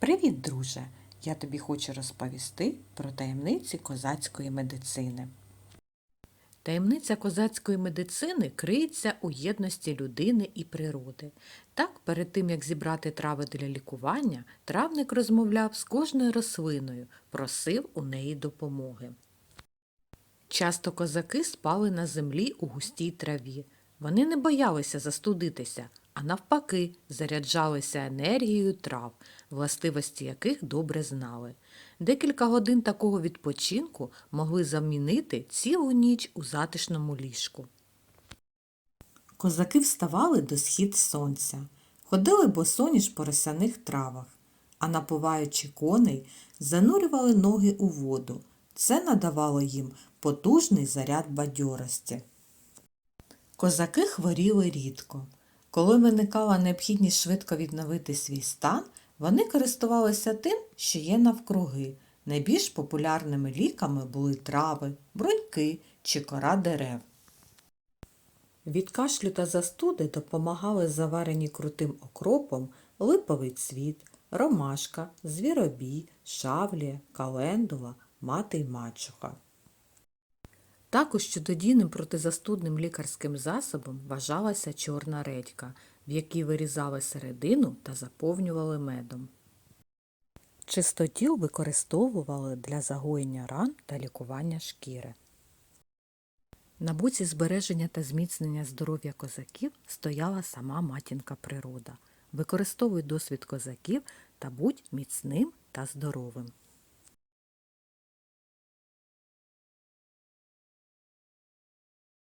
Привіт, друже! Я тобі хочу розповісти про таємниці козацької медицини. Таємниця козацької медицини криється у єдності людини і природи. Так, перед тим як зібрати трави для лікування, травник розмовляв з кожною рослиною, просив у неї допомоги. Часто козаки спали на землі у густій траві. Вони не боялися застудитися, а навпаки, заряджалися енергією трав, властивості яких добре знали. Декілька годин такого відпочинку могли замінити цілу ніч у затишному ліжку. Козаки вставали до схід сонця, ходили босоніж по росяних травах, а напуваючи коней, занурювали ноги у воду. Це надавало їм потужний заряд бадьорості. Козаки хворіли рідко. Коли виникала необхідність швидко відновити свій стан, вони користувалися тим, що є навкруги. Найбільш популярними ліками були трави, бруньки чи кора дерев. Від кашлю та застуди допомагали заварені крутим окропом липовий цвіт, ромашка, звіробій, шавлія, календула, мати й мачуха. Також чудодійним протизастудним лікарським засобом вважалася чорна редька, в якій вирізали середину та заповнювали медом. Чистотіл використовували для загоєння ран та лікування шкіри. На боці збереження та зміцнення здоров'я козаків стояла сама матінка природа. Використовуй досвід козаків та будь міцним та здоровим.